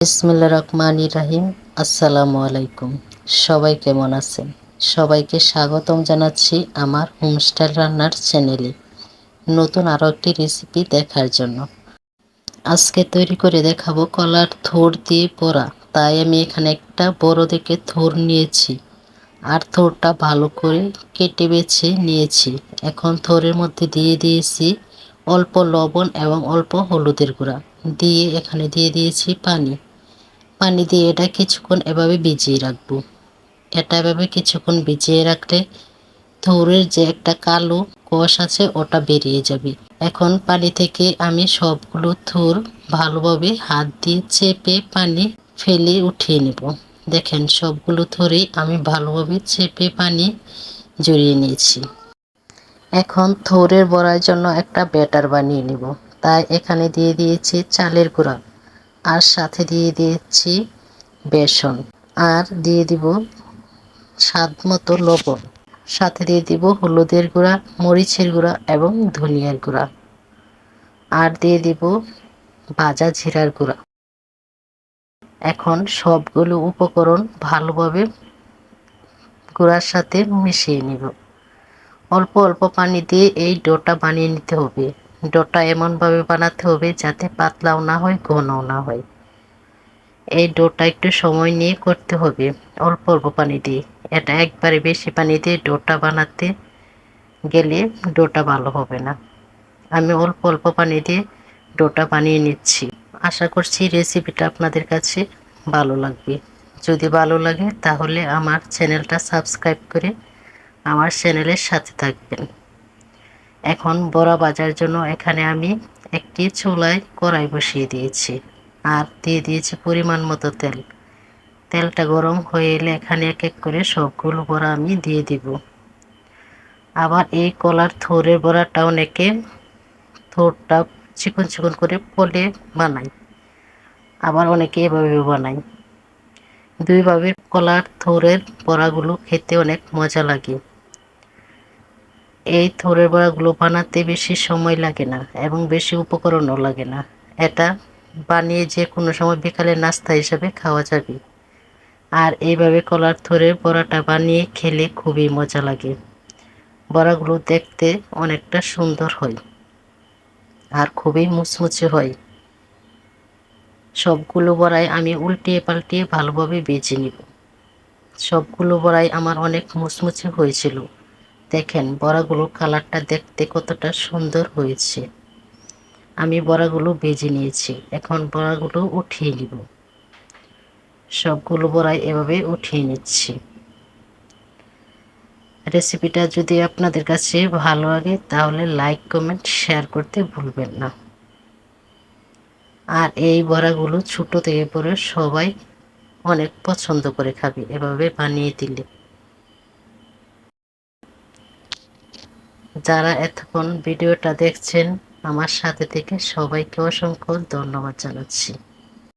বিসমিল্লা রহমান রাহিম। আসসালামু আলাইকুম। সবাই কেমন আছেন? সবাইকে স্বাগতম জানাচ্ছি আমার হোমস্টাইল রান্নার চ্যানেলে নতুন আরও একটি রেসিপি দেখার জন্য। আজকে তৈরি করে দেখাবো কলার থোর দিয়ে পোড়া। তাই আমি এখানে একটা বড় দেখে থোর নিয়েছি আর থোরটা ভালো করে কেটে বেছে নিয়েছি। এখন থোরের মধ্যে দিয়ে দিয়েছি অল্প লবণ এবং অল্প হলুদের গুঁড়া। দিয়ে এখানে দিয়ে দিয়েছি পানি। পানি দিয়ে এটা কিছুক্ষণ এভাবে ভিজিয়ে রাখব। এটা এভাবে কিছুক্ষণ ভিজিয়ে রাখলে থৌরের যে একটা কালো কষ আছে, ওটা বেরিয়ে যাবে। এখন পানি থেকে আমি সবগুলো থুর ভালোভাবে হাত দিয়ে চেপে পানি ফেলে উঠিয়ে নেব। দেখেন, সবগুলো থরেই আমি ভালোভাবে চেপে পানি জড়িয়ে নিয়েছি। এখন থোরের বড়ার জন্য একটা ব্যাটার বানিয়ে নেব। তাই এখানে দিয়ে দিয়েছি চালের গুঁড়া। আর সাথে দিয়ে দিয়েছি বেসন। আর দিয়ে দিব স্বাদ মতো লবণ। সাথে দিয়ে দিব হলুদের গুঁড়া, মরিচের গুঁড়া এবং ধনিয়ার গুঁড়া। আর দিয়ে দিব ভাজা জিরার গুঁড়া। এখন সবগুলো উপকরণ ভালোভাবে গুঁড়ার সাথে মিশিয়ে নিব। অল্প অল্প পানি দিয়ে এই ডোটা বানিয়ে নিতে হবে। ডোটা এমনভাবে বানাতে হবে যাতে পাতলাও না হয়, ঘনও না হয়। এই ডোটা একটু সময় নিয়ে করতে হবে, অল্প অল্প পানি দিয়ে। এটা একবারে বেশি পানি দিয়ে ডোটা বানাতে গেলে ডোটা ভালো হবে না। আমি অল্প অল্প পানি দিয়ে ডোটা বানিয়ে নিচ্ছি। আশা করছি রেসিপিটা আপনাদের কাছে ভালো লাগবে। যদি ভালো লাগে তাহলে আমার চ্যানেলটা সাবস্ক্রাইব করে আমার চ্যানেলের সাথে থাকবেন। এখন বড়া বাজার জন্য এখানে আমি একটি চুলায় কড়াই বসিয়ে দিয়েছি আর দিয়ে দিয়েছি পরিমাণ মতো তেল। তেলটা গরম হয়ে এলে এখানে এক এক করে সবগুলো বড়া আমি দিয়ে দিব। আবার এই কলার থোরের বড়াটা অনেকে থোরটা চিকন চিকন করে পলে বানাই আবার অনেকে এভাবে বানাই দুইভাবে কলার থোরের বড়াগুলো খেতে অনেক মজা লাগে। এই থোরের বড়াগুলো বানাতে বেশি সময় লাগে না এবং বেশি উপকরণও লাগে না। এটা বানিয়ে যে কোনো সময় বিকালে নাস্তা হিসাবে খাওয়া যাবে। আর এইভাবে কলার থরের বড়াটা বানিয়ে খেলে খুবই মজা লাগে। বড়াগুলো দেখতে অনেকটা সুন্দর হয় আর খুবই মুচমুচে হয়। সবগুলো বড়াই আমি উল্টিয়ে পাল্টিয়ে ভালোভাবে বেজে নিব। সবগুলো বড়াই আমার অনেক মুচমুচে হয়েছিল। দেখেন বড়াগুলো কালারটা দেখতে কতটা সুন্দর হয়েছে। আমি বড়াগুলো বেজে নিয়েছি, এখন বড়াগুলো উঠিয়ে নিব। সবগুলো বড়াই এভাবে উঠিয়ে নিচ্ছি। রেসিপিটা যদি আপনাদের কাছে ভালো লাগে, তাহলে লাইক, কমেন্ট, শেয়ার করতে ভুলবেন না। আর এই বড়াগুলো ছোটো থেকে পরে সবাই অনেক পছন্দ করে খাবে, এভাবে বানিয়ে দিলে। যারা এতক্ষণ ভিডিওটা দেখছেন আমার সাথে থেকে সবাইকে অসংখ্য ধন্যবাদ জানাচ্ছি।